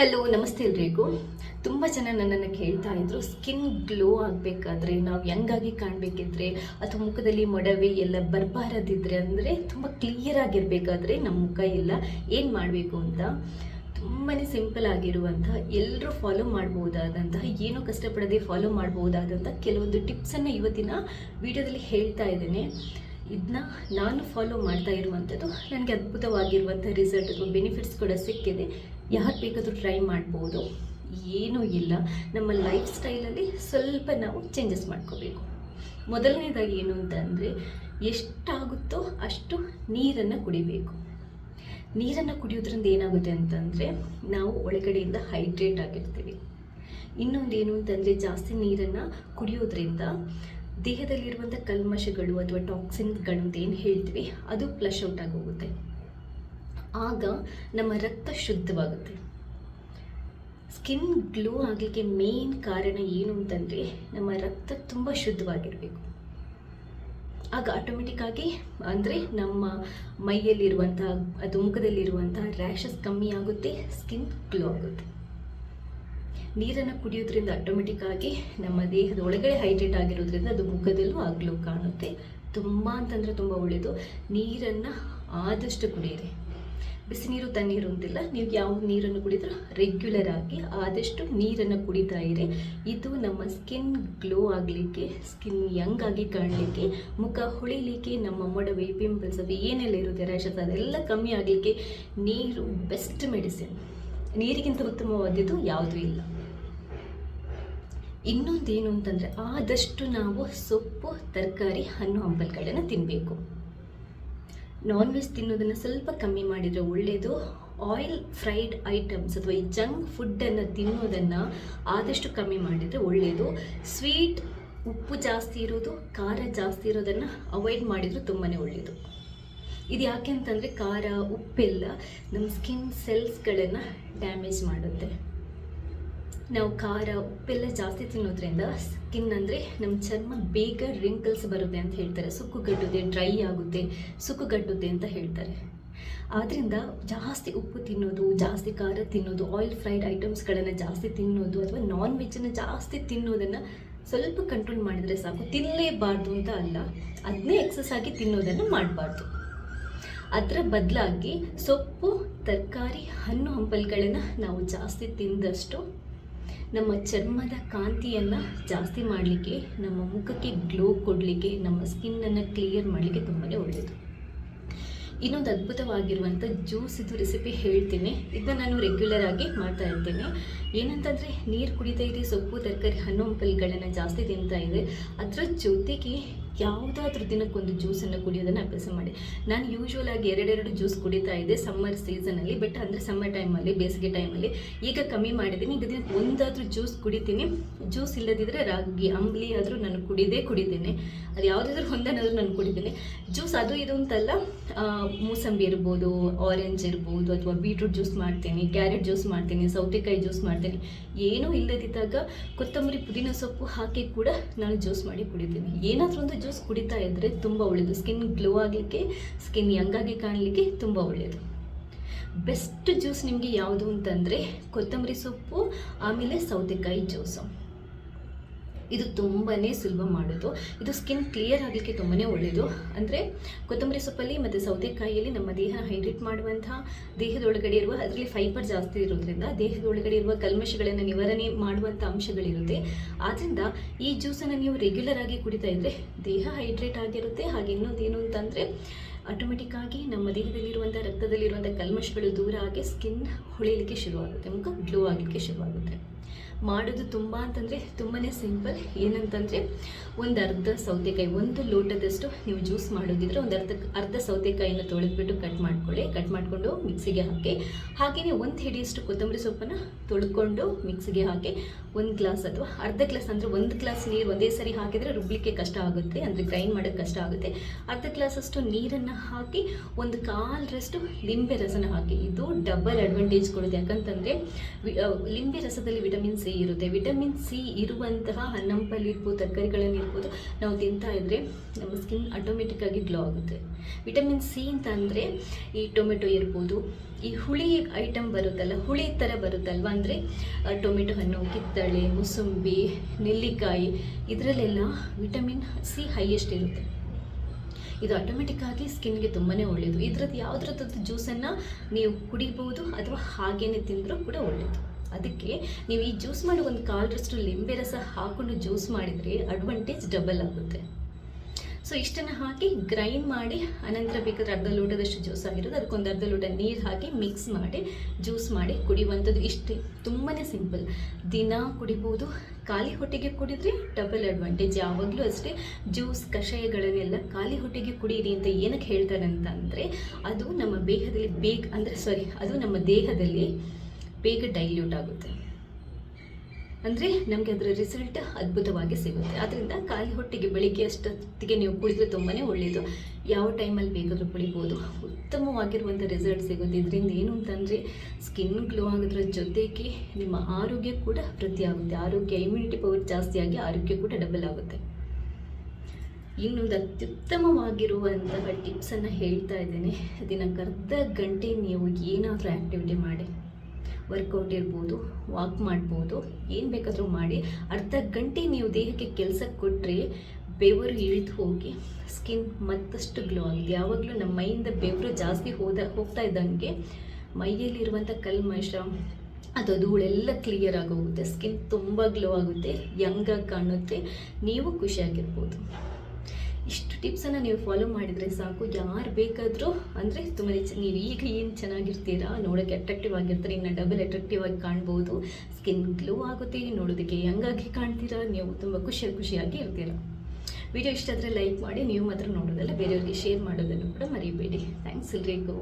Hello ನಮಸ್ತೆ ಎಲ್ರಿಗೂ. ತುಂಬ ಜನ ನನ್ನನ್ನು ಕೇಳ್ತಾ ಇದ್ರು ಸ್ಕಿನ್ ಗ್ಲೋ ಆಗಬೇಕಾದ್ರೆ, ನಾವು ಯಂಗಾಗಿ ಕಾಣಬೇಕಿದ್ರೆ ಅಥವಾ ಮುಖದಲ್ಲಿ ಮೊಡವೆ ಎಲ್ಲ ಬರಬಾರದಿದ್ರೆ ಅಂದರೆ ತುಂಬ ಕ್ಲಿಯರ್ ಆಗಿರಬೇಕಾದ್ರೆ ನಮ್ಮ ಮುಖ ಎಲ್ಲ ಏನು ಮಾಡಬೇಕು ಅಂತ? ತುಂಬಾ ಸಿಂಪಲ್ ಆಗಿರುವಂತಹ ಎಲ್ಲರೂ ಫಾಲೋ ಮಾಡ್ಬೋದಾದಂತಹ ಏನೂ ಕಷ್ಟಪಡದೆ ಫಾಲೋ ಮಾಡ್ಬೋದಾದಂಥ ಕೆಲವೊಂದು ಟಿಪ್ಸನ್ನು ಇವತ್ತಿನ ವಿಡಿಯೋದಲ್ಲಿ ಹೇಳ್ತಾ ಇದ್ದೇನೆ. ಇದನ್ನ ನಾನು ಫಾಲೋ ಮಾಡ್ತಾ ಇರುವಂಥದ್ದು ನನಗೆ ಅದ್ಭುತವಾಗಿರುವಂಥ ರಿಸಲ್ಟ್ ಅಥವಾ ಬೆನಿಫಿಟ್ಸ್ ಕೂಡ ಸಿಕ್ಕಿದೆ. ಯಾರು ಬೇಕಾದರೂ ಟ್ರೈ ಮಾಡ್ಬೋದು. ಏನೂ ಇಲ್ಲ. ನಮ್ಮ ಲೈಫ್ ಸ್ಟೈಲಲ್ಲಿ ಸ್ವಲ್ಪ ನಾವು ಚೇಂಜಸ್ ಮಾಡ್ಕೋಬೇಕು. ಮೊದಲನೇದಾಗಿ ಏನು ಅಂತಂದರೆ ಎಷ್ಟಾಗುತ್ತೋ ಅಷ್ಟು ನೀರನ್ನು ಕುಡಿಬೇಕು. ನೀರನ್ನು ಕುಡಿಯೋದ್ರಿಂದ ಏನಾಗುತ್ತೆ ಅಂತಂದರೆ ನಾವು ಒಳಗಡೆಯಿಂದ ಹೈಡ್ರೇಟ್ ಆಗಿರ್ತೀವಿ. ಇನ್ನೊಂದು ಏನು ಅಂತಂದರೆ ಜಾಸ್ತಿ ನೀರನ್ನು ಕುಡಿಯೋದ್ರಿಂದ ದೇಹದಲ್ಲಿರುವಂಥ ಕಲ್ಮಶಗಳು ಅಥವಾ ಟಾಕ್ಸಿನ್ಗಳು ಅಂತ ಏನು ಹೇಳ್ತೀವಿ, ಅದು ಫ್ಲಶ್ ಔಟ್ ಆಗೋಗುತ್ತೆ. ಆಗ ನಮ್ಮ ರಕ್ತ ಶುದ್ಧವಾಗುತ್ತೆ. ಸ್ಕಿನ್ ಗ್ಲೋ ಆಗಲಿಕ್ಕೆ ಮೇನ್ ಕಾರಣ ಏನು ಅಂತಂದರೆ, ನಮ್ಮ ರಕ್ತ ತುಂಬ ಶುದ್ಧವಾಗಿರಬೇಕು. ಆಗ ಆಟೋಮೆಟಿಕ್ ಆಗಿ ಅಂದರೆ ನಮ್ಮ ಮೈಯಲ್ಲಿರುವಂಥ ಅದು ಮುಖದಲ್ಲಿರುವಂಥ ರ್ಯಾಷಸ್ ಕಮ್ಮಿ ಆಗುತ್ತೆ ಸ್ಕಿನ್ ಗ್ಲೋ ಆಗುತ್ತೆ. ನೀರನ್ನು ಕುಡಿಯೋದ್ರಿಂದ ಆಟೋಮೆಟಿಕ್ ಆಗಿ ನಮ್ಮ ದೇಹದ ಒಳಗಡೆ ಹೈಡ್ರೇಟ್ ಆಗಿರೋದ್ರಿಂದ ಅದು ಮುಖದಲ್ಲೂ ಆಗಲೂ ಕಾಣುತ್ತೆ. ತುಂಬ ಅಂತಂದರೆ ತುಂಬ ಒಳ್ಳೆಯದು ನೀರನ್ನು ಆದಷ್ಟು ಕುಡಿಯಿರಿ. ಬಿಸಿ ನೀರು, ತಣ್ಣೀರು ಅಂತಿಲ್ಲ. ನೀವು ಯಾವ ನೀರನ್ನು ಕುಡಿದ್ರೂ ರೆಗ್ಯುಲರ್ ಆಗಿ ಆದಷ್ಟು ನೀರನ್ನು ಕುಡಿತಾ ಇರಿ. ಇದು ನಮ್ಮ ಸ್ಕಿನ್ ಗ್ಲೋ ಆಗಲಿಕ್ಕೆ ಸ್ಕಿನ್ ಯಂಗ್ ಆಗಿ ಕಾಣಲಿಕ್ಕೆ, ಮುಖ ಹೊಳಿಲಿಕ್ಕೆ, ನಮ್ಮ ಮೊಡವೆ ಪಿಂಪಲ್ಸ್ ಅದು ಏನೆಲ್ಲ ಇರುತ್ತೆ ರ್ಯಾಷಸ್ ಅದೆಲ್ಲ ಕಮ್ಮಿ ಆಗಲಿಕ್ಕೆ ನೀರು ಬೆಸ್ಟ್ ಮೆಡಿಸಿನ್ ನೀರಿಗಿಂತ ಉತ್ತಮವಾದದ್ದು ಯಾವುದೂ ಇಲ್ಲ. ಇನ್ನೊಂದೇನು ಅಂತಂದರೆ ಆದಷ್ಟು ನಾವು ಸೊಪ್ಪು, ತರಕಾರಿ, ಹಣ್ಣು, ಹಂಪಲುಗಳನ್ನು ತಿನ್ನಬೇಕು ನಾನ್ ವೆಜ್ ತಿನ್ನೋದನ್ನು ಸ್ವಲ್ಪ ಕಮ್ಮಿ ಮಾಡಿದರೆ ಒಳ್ಳೆಯದು ಆಯಿಲ್ ಫ್ರೈಡ್ ಐಟಮ್ಸ್ ಅಥವಾ ಈ ಜಂಕ್ ಫುಡ್ಡನ್ನು ತಿನ್ನೋದನ್ನು ಆದಷ್ಟು ಕಮ್ಮಿ ಮಾಡಿದರೆ ಒಳ್ಳೆಯದು ಸ್ವೀಟ್ ಉಪ್ಪು ಜಾಸ್ತಿ ಇರೋದು, ಖಾರ ಜಾಸ್ತಿ ಇರೋದನ್ನು ಅವಾಯ್ಡ್ ಮಾಡಿದರೂ ತುಂಬಾ ಒಳ್ಳೆಯದು ಇದು ಯಾಕೆ ಅಂತಂದರೆ ಖಾರ, ಉಪ್ಪೆಲ್ಲ, ನಮ್ಮ ಸ್ಕಿನ್ ಸೆಲ್ಸ್ಗಳನ್ನು ಡ್ಯಾಮೇಜ್ ಮಾಡುತ್ತೆ. ನಾವು ಖಾರ, ಉಪ್ಪೆಲ್ಲ ಜಾಸ್ತಿ ತಿನ್ನೋದ್ರಿಂದ ಸ್ಕಿನ್ ಅಂದರೆ ನಮ್ಮ ಚರ್ಮ ಬೇಗ ರಿಂಕಲ್ಸ್ ಬರುತ್ತೆ ಅಂತ ಹೇಳ್ತಾರೆ. ಸುಕ್ಕುಗಟ್ಟುತ್ತೆ ಡ್ರೈ ಆಗುತ್ತೆ ಸುಕ್ಕುಗಟ್ಟುತ್ತೆ ಅಂತ ಹೇಳ್ತಾರೆ. ಆದ್ದರಿಂದ ಜಾಸ್ತಿ ಉಪ್ಪು ತಿನ್ನೋದು, ಜಾಸ್ತಿ ಖಾರ ತಿನ್ನೋದು ಆಯಿಲ್ ಫ್ರೈಡ್ ಐಟಮ್ಸ್ಗಳನ್ನು ಜಾಸ್ತಿ ತಿನ್ನೋದು ಅಥವಾ ನಾನ್ ವೆಜ್ಜನ್ನು ಜಾಸ್ತಿ ತಿನ್ನೋದನ್ನು ಸ್ವಲ್ಪ ಕಂಟ್ರೋಲ್ ಮಾಡಿದರೆ ಸಾಕು. ತಿನ್ನಲೇಬಾರ್ದು ಅಂತ ಅಲ್ಲ. ಅದನ್ನೇ ಎಕ್ಸಸ್ ಆಗಿ ತಿನ್ನೋದನ್ನು ಮಾಡಬಾರ್ದು. ಅದರ ಬದಲಾಗಿ ಸೊಪ್ಪು, ತರಕಾರಿ, ಹಣ್ಣು ಹಂಪಲುಗಳನ್ನು ನಾವು ಜಾಸ್ತಿ ತಿಂದಷ್ಟು ನಮ್ಮ ಚರ್ಮದ ಕಾಂತಿಯನ್ನು ಜಾಸ್ತಿ ಮಾಡಲಿಕ್ಕೆ, ನಮ್ಮ ಮುಖಕ್ಕೆ ಗ್ಲೋ ಕೊಡಲಿಕ್ಕೆ, ನಮ್ಮ ಸ್ಕಿನ್ನನ್ನು ಕ್ಲಿಯರ್ ಮಾಡಲಿಕ್ಕೆ ತುಂಬಾ ಒಳ್ಳೆಯದು ಇನ್ನೊಂದು ಅದ್ಭುತವಾಗಿರುವಂಥ ಜ್ಯೂಸ್ ಇದು ರೆಸಿಪಿ ಹೇಳ್ತೀನಿ. ಇದನ್ನು ನಾನು ರೆಗ್ಯುಲರ್ ಆಗಿ ಮಾಡ್ತಾ ಇರ್ತೇನೆ. ಏನಂತಂದರೆ ನೀರು ಕುಡಿತಾ ಇರಿ ಸೊಪ್ಪು, ತರಕಾರಿ, ಹಣ್ಣು, ಹಂಪಲುಗಳನ್ನು ಜಾಸ್ತಿ ತಿಂತಾ ಇದೆ ಅದರ ಜೊತೆಗೆ ಯಾವುದಾದ್ರೂ ದಿನಕ್ಕೊಂದು ಜ್ಯೂಸನ್ನು ಕುಡಿಯೋದನ್ನು ಅಭ್ಯಾಸ ಮಾಡಿ. ನಾನು ಯೂಶ್ವಲ್ ಆಗಿ ಎರಡೆರಡು ಜ್ಯೂಸ್ ಕುಡಿತಾ ಇದ್ದೆ ಸಮ್ಮರ್ ಸೀಸನಲ್ಲಿ ಬಟ್ ಅಂದರೆ ಸಮ್ಮರ್ ಟೈಮಲ್ಲಿ ಬೇಸಿಗೆ ಟೈಮಲ್ಲಿ ಈಗ ಕಮ್ಮಿ ಮಾಡಿದ್ದೀನಿ ಈಗ ದಿನಕ್ಕೆ ಒಂದಾದರೂ ಜ್ಯೂಸ್ ಕುಡಿತೀನಿ. ಜ್ಯೂಸ್ ಇಲ್ಲದಿದ್ದರೆ ರಾಗಿ, ಅಂಬ್ಲಿ ಆದರೂ ನಾನು ಕುಡಿದೇ ಕುಡಿತೇನೆ. ಅದು ಯಾವುದಾದ್ರೂ ಒಂದನಾದರೂ ನಾನು ಕುಡಿತೀನಿ. ಜ್ಯೂಸ್ ಅದು ಇದು ಅಂತಲ್ಲ ಮೂಸಂಬಿ ಇರ್ಬೋದು ಆರೆಂಜ್ ಇರ್ಬೋದು, ಅಥವಾ ಬೀಟ್ರೂಟ್ ಜ್ಯೂಸ್ ಮಾಡ್ತೀನಿ ಕ್ಯಾರೆಟ್ ಜ್ಯೂಸ್ ಮಾಡ್ತೀನಿ, ಸೌತೆಕಾಯಿ ಜ್ಯೂಸ್ ಮಾಡ್ತೀನಿ. ಏನೂ ಇಲ್ಲದಿದ್ದಾಗ ಕೊತ್ತಂಬರಿ ಪುದೀನ ಸೊಪ್ಪು ಹಾಕಿ ಕೂಡ ನಾನು ಜ್ಯೂಸ್ ಮಾಡಿ ಕುಡಿತೀನಿ. ಏನಾದರೂ ಒಂದು ಜ್ಯೂಸ್ ಕುಡಿತಾ ಇದ್ದರೆ ತುಂಬ ಒಳ್ಳೆಯದು ಸ್ಕಿನ್ ಗ್ಲೋ ಆಗಲಿಕ್ಕೆ ಸ್ಕಿನ್ ಯಂಗಾಗಿ ಕಾಣಲಿಕ್ಕೆ ತುಂಬ ಒಳ್ಳೆಯದು ಬೆಸ್ಟ್ ಜ್ಯೂಸ್ ನಿಮಗೆ ಯಾವುದು ಅಂತಂದರೆ ಕೊತ್ತಂಬರಿ ಸೊಪ್ಪು, ಆಮೇಲೆ ಸೌತೆಕಾಯಿ ಜ್ಯೂಸು ಇದು ತುಂಬಾ ಸುಲಭ ಮಾಡೋದು. ಇದು ಸ್ಕಿನ್ ಕ್ಲಿಯರ್ ಆಗಲಿಕ್ಕೆ ತುಂಬಾ ಒಳ್ಳೆಯದು ಅಂದರೆ ಕೊತ್ತಂಬರಿ ಸೊಪ್ಪಲ್ಲಿ ಮತ್ತು ಸೌತೆಕಾಯಿಯಲ್ಲಿ ನಮ್ಮ ದೇಹ ಹೈಡ್ರೇಟ್ ಮಾಡುವಂತಹ ದೇಹದೊಳಗಡೆ ಇರುವ, ಅದರಲ್ಲಿ ಫೈಬರ್ ಜಾಸ್ತಿ ಇರೋದ್ರಿಂದ ದೇಹದೊಳಗಡೆ ಇರುವ ಕಲ್ಮಶಗಳನ್ನು ನಿವಾರಣೆ ಮಾಡುವಂಥ ಅಂಶಗಳಿರುತ್ತೆ. ಆದ್ದರಿಂದ ಈ ಜ್ಯೂಸನ್ನು ನೀವು ರೆಗ್ಯುಲರ್ ಆಗಿ ಕುಡಿತಾ ಇದ್ದರೆ ದೇಹ ಹೈಡ್ರೇಟ್ ಆಗಿರುತ್ತೆ. ಹಾಗೆ ಇನ್ನೊಂದು ಏನು ಅಂತಂದರೆ ಆಟೋಮೆಟಿಕ್ ಆಗಿ ನಮ್ಮ ದೇಹದಲ್ಲಿರುವಂಥ ರಕ್ತದಲ್ಲಿರುವಂಥ ಕಲ್ಮಶಗಳು ದೂರ ಆಗಿ ಸ್ಕಿನ್ ಹೊಳೆಯಲಿಕ್ಕೆ ಶುರುವಾಗುತ್ತೆ, ಮುಖ ಗ್ಲೋ ಆಗಲಿಕ್ಕೆ ಶುರುವಾಗುತ್ತೆ. ಮಾಡೋದು ತುಂಬ ಅಂತಂದರೆ ತುಂಬಾ ಸಿಂಪಲ್. ಏನಂತಂದರೆ ಒಂದು ಅರ್ಧ ಸೌತೆಕಾಯಿ, ಒಂದು ಲೋಟದಷ್ಟು ನೀವು ಜ್ಯೂಸ್ ಮಾಡೋದಿದ್ರೆ ಒಂದು ಅರ್ಧ ಅರ್ಧ ಸೌತೆಕಾಯಿನ ತೊಳೆದ್ಬಿಟ್ಟು ಕಟ್ ಮಾಡ್ಕೊಳ್ಳಿ. ಕಟ್ ಮಾಡಿಕೊಂಡು ಮಿಕ್ಸಿಗೆ ಹಾಕಿ ಹಾಗೆಯೇ ಒಂದು ಹಿಡಿಯಷ್ಟು ಕೊತ್ತಂಬರಿ ಸೊಪ್ಪನ್ನು ತೊಳ್ಕೊಂಡು ಮಿಕ್ಸಿಗೆ ಹಾಕಿ, ಒಂದು ಗ್ಲಾಸ್ ಅಥವಾ ಅರ್ಧ ಗ್ಲಾಸ್ ಅಂದರೆ ಒಂದು ಗ್ಲಾಸ್ ನೀರು ಒಂದೇ ಸರಿ ಹಾಕಿದರೆ ರುಬ್ಲಿಕ್ಕೆ ಕಷ್ಟ ಆಗುತ್ತೆ, ಅಂದರೆ ಗ್ರೈಂಡ್ ಮಾಡೋಕ್ಕೆ ಕಷ್ಟ ಆಗುತ್ತೆ. ಅರ್ಧ ಗ್ಲಾಸಷ್ಟು ನೀರನ್ನು ಹಾಕಿ, ಒಂದು ಕಾಲರಷ್ಟು ಲಿಂಬೆ ರಸನ ಹಾಕಿ. ಇದು ಡಬಲ್ ಅಡ್ವಾಂಟೇಜ್ ಕೊಡುತ್ತೆ. ಯಾಕಂತಂದರೆ ಲಿಂಬೆ ರಸದಲ್ಲಿ ವಿಟಮಿನ್ ಸಿ ಸಿ ಇರುತ್ತೆ. ವಿಟಮಿನ್ ಸಿ ಇರುವಂತಹ ಹಣ್ಣಂಪಲ್ಲಿ ಇರ್ಬೋದು ತರಕಾರಿಗಳನ್ನು ಇರ್ಬೋದು. ನಾವು ತಿಂತಾ ಇದ್ರೆ ನಮ್ಮ ಸ್ಕಿನ್ ಆಟೋಮೆಟಿಕ್ಕಾಗಿ ಗ್ಲೋ ಆಗುತ್ತೆ. ವಿಟಮಿನ್ ಸಿ ಅಂತ ಅಂದರೆ ಈ ಟೊಮೆಟೊ ಇರ್ಬೋದು. ಈ ಹುಳಿ ಐಟಮ್ ಬರುತ್ತಲ್ಲ, ಹುಳಿ ಥರ ಬರುತ್ತಲ್ವ? ಅಂದರೆ ಟೊಮೆಟೊ ಹಣ್ಣು, ಕಿತ್ತಳೆ, ಮುಸುಂಬಿ, ನೆಲ್ಲಿಕಾಯಿ, ಇದರಲ್ಲೆಲ್ಲ ವಿಟಮಿನ್ ಸಿ ಹೈಯೆಸ್ಟ್ ಇರುತ್ತೆ. ಇದು ಆಟೋಮೆಟಿಕ್ಕಾಗಿ ಸ್ಕಿನ್ಗೆ ತುಂಬಾ ಒಳ್ಳೆಯದು ಇದ್ರದ್ದು ಯಾವುದ್ರದ್ದು ಜ್ಯೂಸನ್ನು ನೀವು ಕುಡಿಬೋದು ಅಥವಾ ಹಾಗೇನೆ ತಿಂದರೂ ಕೂಡ ಒಳ್ಳೆಯದು ಅದಕ್ಕೆ ನೀವು ಈ ಜ್ಯೂಸ್ ಮಾಡಿ ಒಂದು ಕಾಲರಷ್ಟು ಲಿಂಬೆ ರಸ ಹಾಕೊಂಡು ಜ್ಯೂಸ್ ಮಾಡಿದರೆ ಅಡ್ವಾಂಟೇಜ್ ಡಬಲ್ ಆಗುತ್ತೆ. ಸೊ ಇಷ್ಟನ್ನು ಹಾಕಿ ಗ್ರೈಂಡ್ ಮಾಡಿ, ಅನಂತರ ಬೇಕಾದ್ರೆ ಅರ್ಧ ಲೋಟದಷ್ಟು ಜ್ಯೂಸ್ ಆಗಿರೋದು ಅದಕ್ಕೊಂದು ಅರ್ಧ ಲೋಟ ನೀರು ಹಾಕಿ ಮಿಕ್ಸ್ ಮಾಡಿ, ಜ್ಯೂಸ್ ಮಾಡಿ ಕುಡಿಯುವಂಥದ್ದು ಇಷ್ಟೇ. ತುಂಬಾ ಸಿಂಪಲ್ ದಿನ ಕುಡಿಬೋದು, ಖಾಲಿ ಹೊಟ್ಟೆಗೆ ಕುಡಿದ್ರೆ ಡಬಲ್ ಅಡ್ವಾಂಟೇಜ್ ಯಾವಾಗಲೂ ಅಷ್ಟೇ ಜ್ಯೂಸ್ ಕಷಾಯಗಳನ್ನೆಲ್ಲ ಖಾಲಿ ಹೊಟ್ಟೆಗೆ ಕುಡಿಯಿರಿ ಅಂತ ಏನಕ್ಕೆ ಹೇಳ್ತಾರೆ ಅಂತ ಅದು ನಮ್ಮ ದೇಹದಲ್ಲಿ ಬೇಗ, ಅಂದರೆ ಸಾರಿ ಅದು ನಮ್ಮ ದೇಹದಲ್ಲಿ ಬೇಗ ಡೈಲ್ಯೂಟ್ ಆಗುತ್ತೆ. ಅಂದರೆ ನಮಗೆ ಅದರ ರಿಸಲ್ಟ್ ಅದ್ಭುತವಾಗಿ ಸಿಗುತ್ತೆ. ಆದ್ದರಿಂದ ಖಾಲಿ ಹೊಟ್ಟೆಗೆ ಬೆಳಿಗ್ಗೆ ಅಷ್ಟೊತ್ತಿಗೆ ನೀವು ಕುಡಿದ್ರೆ ತುಂಬಾ ಒಳ್ಳೆಯದು ಯಾವ ಟೈಮಲ್ಲಿ ಬೇಕಾದರೂ ಕುಡಿಬೋದು. ಉತ್ತಮವಾಗಿರುವಂಥ ರಿಸಲ್ಟ್ ಸಿಗುತ್ತೆ. ಇದರಿಂದ ಏನು ಅಂತಂದರೆ ಸ್ಕಿನ್ ಗ್ಲೋ ಆಗೋದ್ರ ಜೊತೆಗೆ ನಿಮ್ಮ ಆರೋಗ್ಯ ಕೂಡ ವೃದ್ಧಿ ಆಗುತ್ತೆ. ಆರೋಗ್ಯ ಇಮ್ಯುನಿಟಿ ಪವರ್ ಜಾಸ್ತಿಯಾಗಿ ಆರೋಗ್ಯ ಕೂಡ ಡಬಲ್ ಆಗುತ್ತೆ. ಇನ್ನೊಂದು ಅತ್ಯುತ್ತಮವಾಗಿರುವಂತಹ ಟಿಪ್ಸನ್ನು ಹೇಳ್ತಾ ಇದ್ದೇನೆ. ದಿನಕ್ಕೆ ಅರ್ಧ ಗಂಟೆ ನೀವು ಏನಾದರೂ ಆ್ಯಕ್ಟಿವಿಟಿ ಮಾಡಿ. ವರ್ಕೌಟ್ ಇರ್ಬೋದು ವಾಕ್ ಮಾಡ್ಬೋದು, ಏನು ಬೇಕಾದರೂ ಮಾಡಿ, ಅರ್ಧ ಗಂಟೆ ನೀವು ದೇಹಕ್ಕೆ ಕೆಲಸಕ್ಕೆ ಕೊಟ್ಟರೆ ಬೆವರು ಇಳಿದು ಹೋಗಿ ಸ್ಕಿನ್ ಮತ್ತಷ್ಟು ಗ್ಲೋ ಆಗಿದೆ. ಯಾವಾಗಲೂ ನಮ್ಮ ಮೈಯಿಂದ ಬೆವರು ಜಾಸ್ತಿ ಹೋದ, ಹೋಗ್ತಾ ಇದ್ದಂಗೆ ಮೈಯಲ್ಲಿರುವಂಥ ಕಲ್ಮಶ, ಅದು ಧೂಳೆಲ್ಲ ಕ್ಲಿಯರ್ ಆಗೋಗುತ್ತೆ. ಸ್ಕಿನ್ ತುಂಬ ಗ್ಲೋ ಆಗುತ್ತೆ ಯಂಗಾಗಿ ಕಾಣುತ್ತೆ, ನೀವು ಖುಷಿಯಾಗಿರ್ಬೋದು. ಇಷ್ಟು ಟಿಪ್ಸನ್ನು ನೀವು ಫಾಲೋ ಮಾಡಿದರೆ ಸಾಕು. ಯಾರು ಬೇಕಾದರೂ, ಅಂದರೆ ತುಂಬ ನೀವು ಈಗ ಏನು ಚೆನ್ನಾಗಿರ್ತೀರಾ ನೋಡೋಕ್ಕೆ ಅಟ್ರಾಕ್ಟಿವ್ ಆಗಿರ್ತಾರೆ, ಇನ್ನು ಡಬಲ್ ಅಟ್ರಾಕ್ಟಿವ್ ಆಗಿ ಕಾಣ್ಬೋದು. ಸ್ಕಿನ್ ಗ್ಲೋ ಆಗುತ್ತೆ, ನೋಡೋದಕ್ಕೆ ಯಂಗಾಗಿ ಕಾಣ್ತೀರಾ, ನೀವು ತುಂಬ ಖುಷಿಯಾಗಿ ಖುಷಿಯಾಗಿ ಇರ್ತೀರಾ. ವಿಡಿಯೋ ಇಷ್ಟ ಆದರೆ ಲೈಕ್ ಮಾಡಿ, ನೀವು ಮಾತ್ರ ನೋಡೋದಲ್ಲ, ಬೇರೆಯವ್ರಿಗೆ ಶೇರ್ ಮಾಡೋದನ್ನು ಕೂಡ ಮರಿಬೇಡಿ. ಥ್ಯಾಂಕ್ಸ್ ಎಲ್ರಿಗೂ.